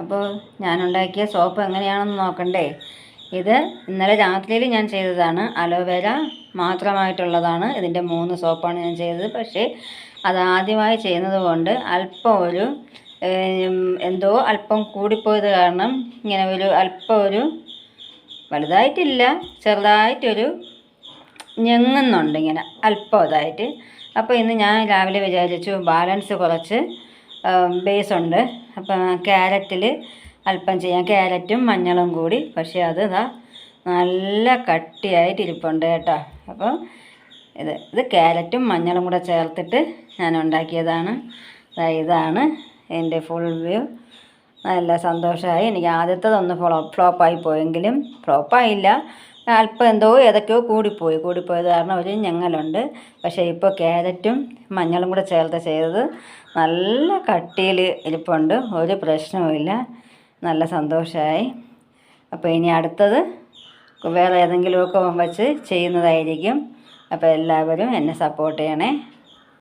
അപ്പോൾ ഞാനുണ്ടാക്കിയ സോപ്പ് എങ്ങനെയാണെന്ന് നോക്കണ്ടേ? ഇത് ഇന്നലെ രാത്രിയിൽ ഞാൻ ചെയ്തതാണ്. അലോവേര മാത്രമായിട്ടുള്ളതാണ്. ഇതിന്റെ മൂന്ന് സോപ്പാണ് ഞാൻ ചെയ്തത്. പക്ഷേ അത് ആദ്യമായി ചെയ്യുന്നത് കൊണ്ട് അല്പം ഒരു എന്തോ അല്പം കൂടിപ്പോയത് കാരണം ഇങ്ങനെ ഒരു അല്പം ഒരു വലുതായിട്ടില്ല. ചെറുതായിട്ടൊരു ഞെങ്ങുന്നുണ്ട് ഇങ്ങനെ അല്പം ഇതായിട്ട്. അപ്പോൾ ഇന്ന് ഞാൻ രാവിലെ വിചാരിച്ചു ബാലൻസ് കുറച്ച് ബേസ് ഉണ്ട്. അപ്പം ക്യാരറ്റിൽ അല്പം ചെയ്യാം. ക്യാരറ്റും മഞ്ഞളും കൂടി. പക്ഷേ അത് ഇതാ നല്ല കട്ടിയായിട്ട് ഇരിപ്പുണ്ട് കേട്ടോ. അപ്പോൾ ഇത് ഇത് ക്യാരറ്റും മഞ്ഞളും കൂടെ ചേർത്തിട്ട് ഞാൻ ഉണ്ടാക്കിയതാണ്. ഇതാണ് എന്റെ ഫുൾ വ്യൂ നല്ല സന്തോഷമായി. എനിക്ക് ആദ്യത്തതൊന്ന് ഫ്ലോ ഫ്ലോപ്പായി പോയെങ്കിലും ഫ്ലോപ്പായില്ല. അല്പം എന്തോ ഏതൊക്കെയോ കൂടിപ്പോയി. കൂടിപ്പോയത് കാരണം ഒരു ഞങ്ങളുണ്ട് പക്ഷേ ഇപ്പോൾ ക്യാരറ്റും മഞ്ഞളും കൂടെ ചേർത്ത് ചെയ്തത് നല്ല കട്ടിയിൽ ഇരിപ്പുണ്ട്. ഒരു പ്രശ്നവുമില്ല നല്ല സന്തോഷമായി. അപ്പോൾ ഇനി അടുത്തത് വേറെ ഏതെങ്കിലുമൊക്കെ വെച്ച് ചെയ്യുന്നതായിരിക്കും. അപ്പോൾ എല്ലാവരും എന്നെ സപ്പോർട്ട് ചെയ്യണേ.